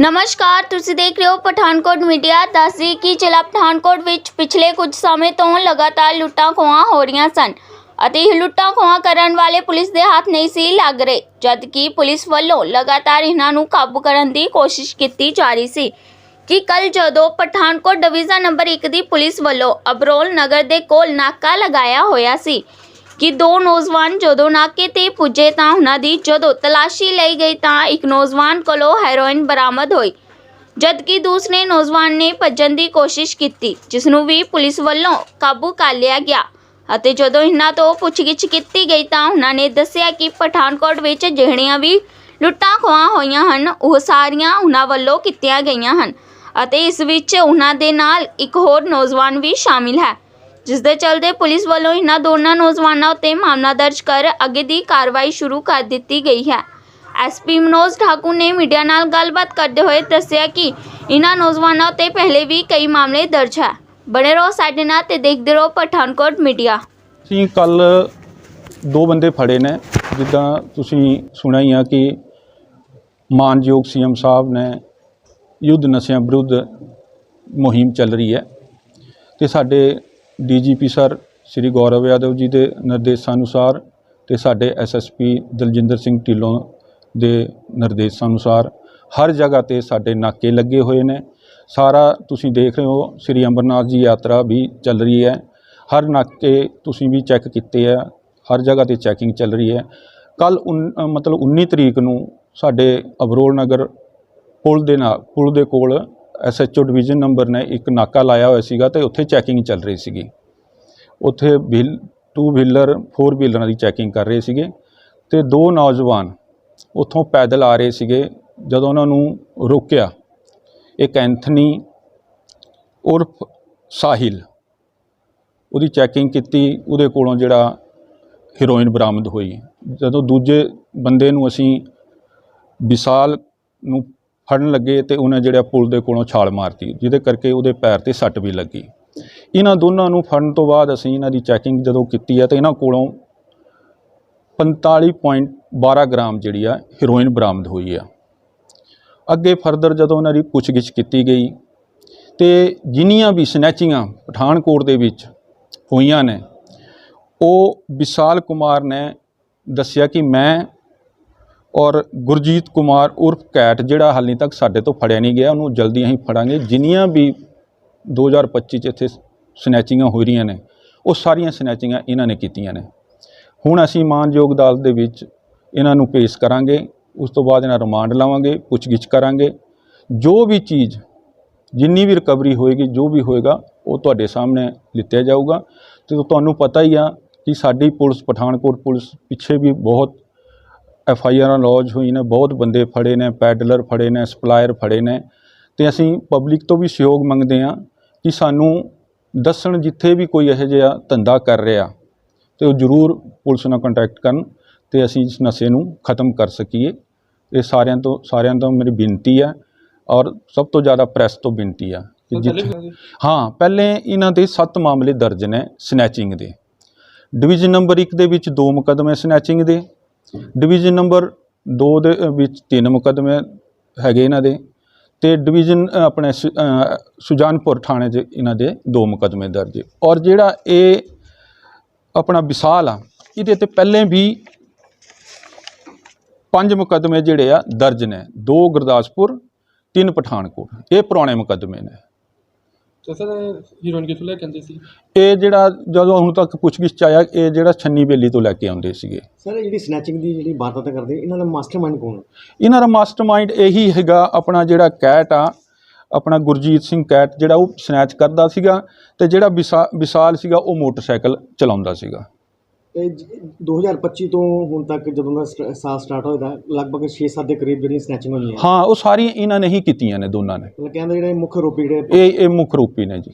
ਨਮਸਕਾਰ, ਤੁਸੀਂ ਦੇਖ ਰਹੇ ਹੋ ਪਠਾਨਕੋਟ ਮੀਡੀਆ। ਦੱਸਦੀ ਕਿ ਜ਼ਿਲ੍ਹਾ ਪਠਾਨਕੋਟ ਵਿੱਚ ਪਿਛਲੇ ਕੁਝ ਸਮੇਂ ਤੋਂ ਲਗਾਤਾਰ ਲੁੱਟਾਂ ਖੋਹਾਂ ਹੋ ਰਹੀਆਂ ਸਨ ਅਤੇ ਇਹ ਲੁੱਟਾਂ ਖੋਹਾਂ ਕਰਨ ਵਾਲੇ ਪੁਲਿਸ ਦੇ ਹੱਥ ਨਹੀਂ ਸੀ ਲੱਗ ਰਹੇ, ਜਦਕਿ ਪੁਲਿਸ ਵੱਲੋਂ ਲਗਾਤਾਰ ਇਹਨਾਂ ਨੂੰ ਕਾਬੂ ਕਰਨ ਦੀ ਕੋਸ਼ਿਸ਼ ਕੀਤੀ ਜਾ ਰਹੀ ਸੀ ਕਿ ਕੱਲ ਜਦੋਂ ਪਠਾਨਕੋਟ ਡਿਵੀਜ਼ਨ ਨੰਬਰ 1 ਦੀ ਪੁਲਿਸ ਵੱਲੋਂ ਅਬਰੋਲ ਨਗਰ ਦੇ ਕੋਲ ਨਾਕਾ ਲਗਾਇਆ ਹੋਇਆ ਸੀ ਕਿ ਦੋ ਨੌਜਵਾਨ ਜਦੋਂ ਨਾਕੇ ਤੇ ਪੁੱਜੇ ਤਾਂ ਉਹਨਾਂ ਦੀ ਜਦੋਂ ਤਲਾਸ਼ੀ ਲਈ ਗਈ ਤਾਂ ਇੱਕ ਨੌਜਵਾਨ ਕੋਲੋਂ ਹੈਰੋਇਨ ਬਰਾਮਦ ਹੋਈ। ਜਦਕਿ ਦੂਸਰੇ ਨੌਜਵਾਨ ਨੇ ਭੱਜਣ ਦੀ ਕੋਸ਼ਿਸ਼ ਕੀਤੀ ਜਿਸ ਨੂੰ ਵੀ ਪੁਲਿਸ ਵੱਲੋਂ ਕਾਬੂ ਕਰ ਲਿਆ ਗਿਆ ਅਤੇ ਜਦੋਂ ਇਹਨਾਂ ਤੋਂ ਪੁੱਛਗਿੱਛ ਕੀਤੀ ਗਈ ਤਾਂ ਉਹਨਾਂ ਨੇ ਦੱਸਿਆ ਕਿ ਪਠਾਨਕੋਟ ਵਿੱਚ ਜਿਹੜੀਆਂ ਵੀ ਲੁੱਟਾਂ ਖੋਹਾਂ ਹੋਈਆਂ ਹਨ, ਉਹ ਸਾਰੀਆਂ ਉਹਨਾਂ ਵੱਲੋਂ ਕੀਤੀਆਂ ਗਈਆਂ ਹਨ ਅਤੇ ਇਸ ਵਿੱਚ ਉਹਨਾਂ ਦੇ ਨਾਲ ਇੱਕ ਹੋਰ ਨੌਜਵਾਨ ਵੀ ਸ਼ਾਮਿਲ ਹੈ। ਜਿਸ ਦੇ ਚਲਦੇ ਪੁਲਿਸ ਵੱਲੋਂ ਇਹਨਾਂ ਦੋਨਾਂ ਨੌਜਵਾਨਾਂ ਉੱਤੇ ਮਾਮਲਾ ਦਰਜ ਕਰ ਅੱਗੇ ਦੀ ਕਾਰਵਾਈ ਸ਼ੁਰੂ ਕਰ ਦਿੱਤੀ ਗਈ ਹੈ। ਐਸਪੀ ਮਨੋਜ ਠਾਕੁਰ ਨੇ ਮੀਡੀਆ ਨਾਲ ਗੱਲਬਾਤ ਕਰਦੇ ਹੋਏ ਦੱਸਿਆ ਕਿ ਇਹਨਾਂ ਨੌਜਵਾਨਾਂ ਉੱਤੇ ਪਹਿਲੇ ਵੀ ਕਈ ਮਾਮਲੇ ਦਰਜ ਹੈ। ਬਣੇ ਰਹੋ ਸਾਡੇ ਨਾਲ ਤੇ ਦੇਖਦੇ ਰਹੋ ਪਠਾਨਕੋਟ ਮੀਡੀਆ। ਅਸੀਂ ਕੱਲ ਦੋ ਬੰਦੇ ਫੜੇ ਨੇ, ਜਿੱਦਾਂ ਤੁਸੀਂ ਸੁਣਿਆ ਹੀ ਆ ਕਿ ਮਾਨਯੋਗ ਸੀਐਮ ਸਾਹਿਬ ਨੇ ਯੁੱਧ ਨਸ਼ਿਆਂ ਵਿਰੁੱਧ ਮੁਹਿੰਮ ਚੱਲ ਰਹੀ ਹੈ ਤੇ ਸਾਡੇ ਡੀਜੀਪੀ ਸਰ ਸ੍ਰੀ ਗੌਰਵ ਯਾਦਵ ਜੀ ਦੇ ਨਿਰਦੇਸ਼ਾਂ ਅਨੁਸਾਰ ਤੇ ਸਾਡੇ ਐਸਐਸਪੀ ਦਲਜਿੰਦਰ ਸਿੰਘ ਢਿੱਲੋਂ ਦੇ ਨਿਰਦੇਸ਼ਾਂ ਅਨੁਸਾਰ ਹਰ ਜਗ੍ਹਾ ਤੇ ਸਾਡੇ ਨਾਕੇ ਲੱਗੇ ਹੋਏ ਨੇ। ਸਾਰਾ ਤੁਸੀਂ ਦੇਖ ਰਹੇ ਹੋ, ਸ੍ਰੀ ਅੰਮ੍ਰਿਤਨਾਥ ਜੀ ਯਾਤਰਾ ਵੀ ਚੱਲ ਰਹੀ ਹੈ। ਹਰ ਨਾਕੇ ਤੁਸੀਂ ਵੀ ਚੈੱਕ ਕੀਤੇ ਆ, ਹਰ ਜਗ੍ਹਾ ਤੇ ਚੈਕਿੰਗ ਚੱਲ ਰਹੀ ਹੈ। ਕੱਲ ਮਤਲਬ 19 ਤਰੀਕ ਨੂੰ ਸਾਡੇ ਅਬਰੋਲ ਨਗਰ ਪੁਲ ਦੇ ਨਾਲ, ਪੁਲ ਦੇ ਕੋਲ ਐਸਐਚਓ ਡਿਵੀਜ਼ਨ ਨੰਬਰ ਨੇ ਇੱਕ ਨਾਕਾ ਲਾਇਆ ਹੋਇਆ ਸੀਗਾ ਤੇ ਉੱਥੇ ਚੈਕਿੰਗ ਚੱਲ ਰਹੀ ਸੀਗੀ। ਉੱਥੇ ਵੀਲ ਟੂ ਵੀਲਰ ਫੋਰ ਵੀਲਰਾਂ ਦੀ ਚੈਕਿੰਗ ਕਰ ਰਹੇ ਸੀਗੇ ਤੇ ਦੋ ਨੌਜਵਾਨ ਉੱਥੋਂ ਪੈਦਲ ਆ ਰਹੇ ਸੀਗੇ ਜਦੋਂ ਉਹਨਾਂ ਨੂੰ ਰੋਕਿਆ। ਇੱਕ ਐਂਥਨੀ ਉਰਫ ਸਾਹਿਲ ਉਹਦੀ ਚੈਕਿੰਗ ਕੀਤੀ, ਉਹਦੇ ਕੋਲੋਂ ਜਿਹੜਾ ਹੀਰੋਇਨ ਬਰਾਮਦ ਹੋਈ। ਜਦੋਂ ਦੂਜੇ ਬੰਦੇ ਨੂੰ ਅਸੀਂ ਵਿਸਾਲ ਨੂੰ ਫੜਨ ਲੱਗੇ ਤੇ ਉਹਨੇ ਜਿਹੜਾ ਪੁਲ ਦੇ ਕੋਲੋਂ ਛਾਲ ਮਾਰਤੀ, ਜਿਹਦੇ ਕਰਕੇ ਉਹਦੇ ਪੈਰ ਤੇ ਸੱਟ ਵੀ ਲੱਗੀ। ਇਹਨਾਂ ਦੋਨਾਂ ਨੂੰ ਫੜਨ ਤੋਂ ਬਾਅਦ ਅਸੀਂ ਇਹਨਾਂ ਦੀ ਚੈਕਿੰਗ ਜਦੋਂ ਕੀਤੀ ਹੈ ਤੇ ਇਹਨਾਂ ਕੋਲੋਂ 45.12 ਗ੍ਰਾਮ ਜਿਹੜੀ ਆ ਹੀਰੋਇਨ ਬਰਾਮਦ ਹੋਈ ਆ। ਅੱਗੇ ਫਰਦਰ ਜਦੋਂ ਉਹਨਾਂ ਦੀ ਪੁੱਛਗਿੱਛ ਕੀਤੀ ਗਈ ਤੇ ਜਿੰਨੀਆਂ ਵੀ ਸਨੈਚਿੰਗਾਂ ਪਠਾਨਕੋਟ ਦੇ ਵਿੱਚ ਹੋਈਆਂ ਨੇ, ਉਹ ਵਿਸ਼ਾਲ ਕੁਮਾਰ ਨੇ ਦੱਸਿਆ ਕਿ ਮੈਂ ਔਰ ਗੁਰਜੀਤ ਕੁਮਾਰ ਉਰਫ ਕੈਟ ਜਿਹੜਾ ਹਾਲੇ ਤੱਕ ਸਾਡੇ ਤੋਂ ਫੜਿਆ ਨਹੀਂ ਗਿਆ, ਉਹਨੂੰ ਜਲਦੀ ਅਸੀਂ ਫੜਾਂਗੇ। ਜਿੰਨੀਆਂ ਵੀ 2025 ਚ ਇੱਥੇ ਸਨੈਚਿੰਗਾਂ ਹੋ ਰਹੀਆਂ ਨੇ, ਉਹ ਸਾਰੀਆਂ ਸਨੈਚਿੰਗਾਂ ਇਹਨਾਂ ਨੇ ਕੀਤੀਆਂ ਨੇ। ਹੁਣ ਅਸੀਂ ਮਾਨਯੋਗ ਅਦਾਲਤ ਦੇ ਵਿੱਚ ਇਹਨਾਂ ਨੂੰ ਪੇਸ਼ ਕਰਾਂਗੇ, ਉਸ ਤੋਂ ਬਾਅਦ ਇਹਨਾਂ ਰਿਮਾਂਡ ਲਵਾਂਗੇ, ਪੁੱਛਗਿੱਛ ਕਰਾਂਗੇ। ਜੋ ਵੀ ਚੀਜ਼, ਜਿੰਨੀ ਵੀ ਰਿਕਵਰੀ ਹੋਏਗੀ, ਜੋ ਵੀ ਹੋਏਗਾ, ਉਹ ਤੁਹਾਡੇ ਸਾਹਮਣੇ ਲਿੱਤਿਆ ਜਾਊਗਾ। ਤੇ ਤੁਹਾਨੂੰ ਪਤਾ ਹੀ ਆ ਕਿ ਸਾਡੀ ਪੁਲਿਸ, ਪਠਾਨਕੋਟ ਪੁਲਿਸ ਪਿੱਛੇ ਵੀ ਬਹੁਤ ਐਫ ਆਈ ਆਰਾਂ ਲੌਜ ਹੋਈ ਨੇ ਬਹੁਤ ਬੰਦੇ ਫੜੇ ਨੇ ਪੈਡਲਰ ਫੜੇ ਨੇ ਸਪਲਾਇਰ ਫੜੇ ਨੇ ਤੇ ਅਸੀਂ ਪਬਲਿਕ ਤੋਂ ਵੀ ਸਹਿਯੋਗ ਮੰਗਦੇ ਆ ਕਿ ਸਾਨੂੰ ਦੱਸਣ ਜਿੱਥੇ ਵੀ ਕੋਈ ਇਹੋ ਜਿਹਾ ਧੰਦਾ ਕਰ ਰਿਹਾ ਤੇ ਉਹ ਜ਼ਰੂਰ ਪੁਲਿਸ ਨਾਲ ਕੰਟੈਕਟ ਕਰਨ ਤੇ ਅਸੀਂ ਇਸ ਨਸ਼ੇ ਨੂੰ ਖਤਮ ਕਰ ਸਕੀਏ। ਇਹ ਸਾਰਿਆਂ ਤੋਂ ਸਾਰਿਆਂ ਤੋਂ ਮੇਰੀ ਬੇਨਤੀ ਹੈ ਔਰ ਸਭ ਤੋਂ ਜ਼ਿਆਦਾ ਪ੍ਰੈਸ ਤੋਂ ਬੇਨਤੀ ਆ ਕਿ ਜਿੱਥੇ ਹਾਂ ਪਹਿਲੇ ਇਹਨਾਂ ਦੇ 7 ਮਾਮਲੇ ਦਰਜ ਨੇ ਸਨੈਚਿੰਗ ਦੇ। ਡਿਵੀਜ਼ਨ ਨੰਬਰ 1 ਦੇ ਵਿੱਚ 2 ਮੁਕੱਦਮੇ ਸਨੈਚਿੰਗ ਦੇ ਡਿਵੀਜ਼ਨ ਨੰਬਰ 2 ਦੇ ਵਿੱਚ ਤਿੰਨ ਮੁਕੱਦਮੇ ਹੈਗੇ ਇਹਨਾਂ ਦੇ ਤੇ ਡਿਵੀਜ਼ਨ ਆਪਣੇ ਸੁ- ਸੁਜਾਨਪੁਰ ਥਾਣੇ 'ਚ ਇਹਨਾਂ ਦੇ ਦੋ ਮੁਕੱਦਮੇ ਦਰਜ ਔਰ ਜਿਹੜਾ ਇਹ ਆਪਣਾ ਵਿਸਾਲ ਆ, ਇਹਦੇ ਤੇ ਪਹਿਲੇ ਵੀ ਪੰਜ ਮੁਕੱਦਮੇ ਜਿਹੜੇ ਆ ਦਰਜ ਨੇ, ਦੋ ਗੁਰਦਾਸਪੁਰ, ਤਿੰਨ ਪਠਾਨਕੋਟ। ਇਹ ਪੁਰਾਣੇ ਮੁਕੱਦਮੇ ਨੇ। ਤੇ ਸਰ ਹੀਰੋਇਨ ਕਿੱਥੋਂ ਲੈ ਕੇ ਆਉਂਦੇ ਸੀ? ਇਹ ਜਿਹੜਾ ਜਦੋਂ ਹੁਣ ਤੱਕ ਪੁੱਛਗਿੱਛ 'ਚ ਆਇਆ ਇਹ ਜਿਹੜਾ ਛੰਨੀ ਬੇਲੀ ਤੋਂ ਲੈ ਕੇ ਆਉਂਦੇ ਸੀਗੇ। ਸਰ ਇਹ ਜਿਹੜੀ ਸਨੈਚਿੰਗ ਦੀ ਜਿਹੜੀ ਵਾਰਦਾਤ ਕਰਦੇ ਇਹਨਾਂ ਦਾ ਮਾਸਟਰਮਾਈਂਡ ਕੌਣ ਹੈ? ਇਹਨਾਂ ਦਾ ਮਾਸਟਰਮਾਈਂਡ ਇਹੀ ਹੈਗਾ ਆਪਣਾ ਜਿਹੜਾ ਕੈਟ ਆ ਆਪਣਾ ਗੁਰਜੀਤ ਸਿੰਘ ਕੈਟ ਜਿਹੜਾ ਉਹ ਸਨੈਚ ਕਰਦਾ ਸੀਗਾ ਤੇ ਜਿਹੜਾ ਵਿਸਾ- ਵਿਸਾਲ ਸੀਗਾ ਉਹ ਮੋਟਰਸਾਈਕਲ ਚਲਾਉਂਦਾ ਸੀਗਾ। ਇਹ ਜ- 2025 ਤੋਂ ਹੁਣ ਤੱਕ ਜਦੋਂ ਦਾ ਸਟ- ਸਾਲ ਸਟਾਰਟ ਹੋਇਆ ਦਾ ਲਗਭਗ 6-7 ਦੇ ਕਰੀਬ ਜਿਹੜੀਆਂ ਸਨੈਚਿੰਗ ਹੋਈਆਂ। ਹਾਂ ਉਹ ਸਾਰੀਆਂ ਇਹਨਾਂ ਨੇ ਹੀ ਕੀਤੀਆਂ ਨੇ ਦੋਨਾਂ ਨੇ। ਮਤਲਬ ਕਹਿੰਦੇ ਜਿਹੜੇ ਮੁੱਖ ਆਰੋਪੀ ਜਿਹੜੇ ਇਹ ਇਹ ਮੁੱਖ ਰੂਪੀ ਨੇ ਜੀ।